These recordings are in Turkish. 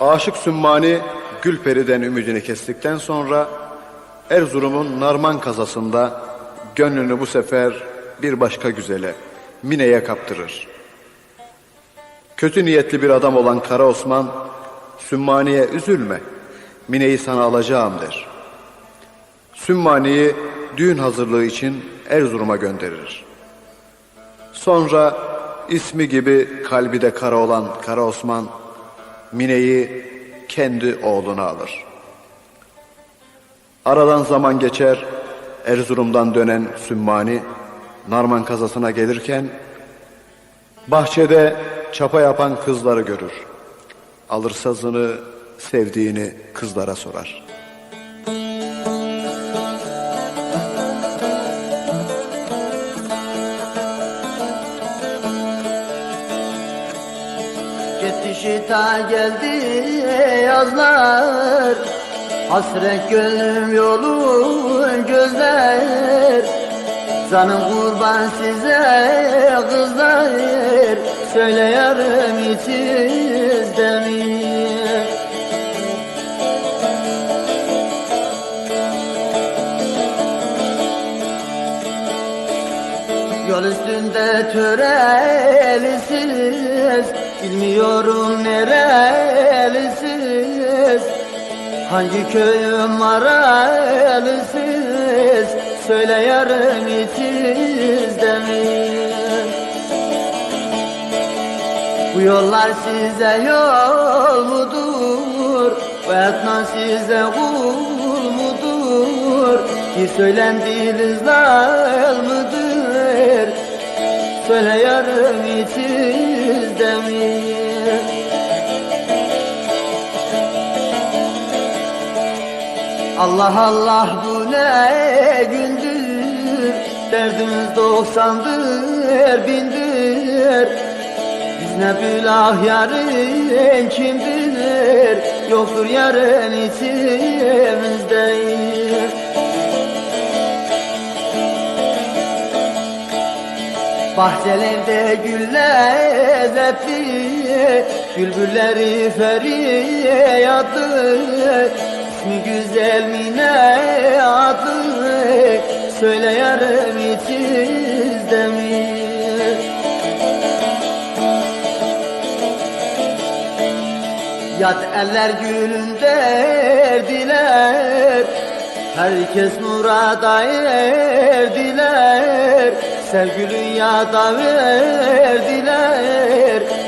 Aşık Sümmani Gülperi'den ümidini kestikten sonra Erzurum'un Narman kazasında gönlünü bu sefer bir başka güzele, Mine'ye kaptırır. Kötü niyetli bir adam olan Kara Osman, Sümmani'ye üzülme, Mine'yi sana alacağım der. Sümmani'yi düğün hazırlığı için Erzurum'a gönderir. Sonra ismi gibi kalbi de kara olan Kara Osman, Mine'yi kendi oğluna alır. Aradan zaman geçer, Erzurum'dan dönen Sümmani, Narman kazasına gelirken, bahçede çapa yapan kızları görür. Alır sazını, sevdiğini kızlara sorar. Şita geldi yazlar. Hasret gönlüm yolun gözler. Canım kurban size kızlar. Söyle yarım içizde mi? Yol üstünde törelisiniz Bilmiyorum nerelisiniz Hangi köyün maralısınız Söyle yarım içizde mi? Bu yollar size yol mudur? Bu etnan size kul mudur? Ki söylendiniz mıdır? Söyle yarım içizde mi? Allah Allah bu ne gündür? Derdimiz doksandır bindir. Biz ne bülah yarın kim bilir Yoktur yarın içimizde Bahçelerde güller zepti Bülbülleri feryadı güzel mine adı Söyle yarım içizde mi? Yat eller gülünde erdiler Herkes murada erdiler Sevgili yada verdiler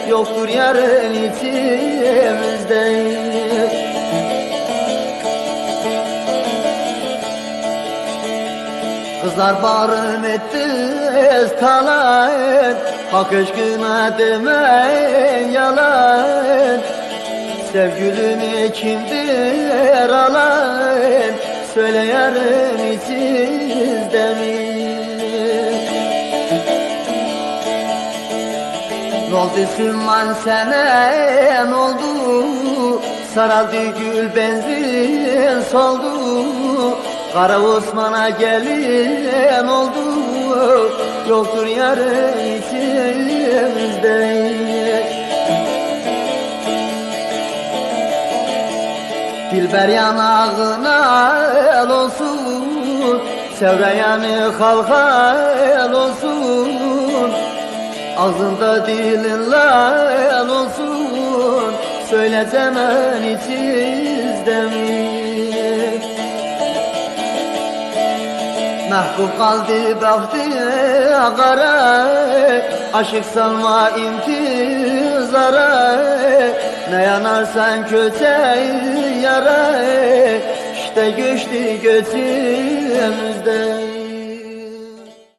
Yoktur yarın içimizde. Kızlar barın etti estalan Hak aşkına demen yalan. Sevgilini kimdir alan Söyle yarın içizde Sümman sene ne oldu. Saraldı gül benzin soldu. Kara Osman'a gelin oldu. Yoktur yarın içimizde Dilber yanağına el olsun. Sevre yanı halkal olsun Ağzında dilin lal olsun Söyle zaman içizde mi? Kaldı baktı kara Aşık sanma intizara Ne yanarsan köte yara İşte göçtü götümüzde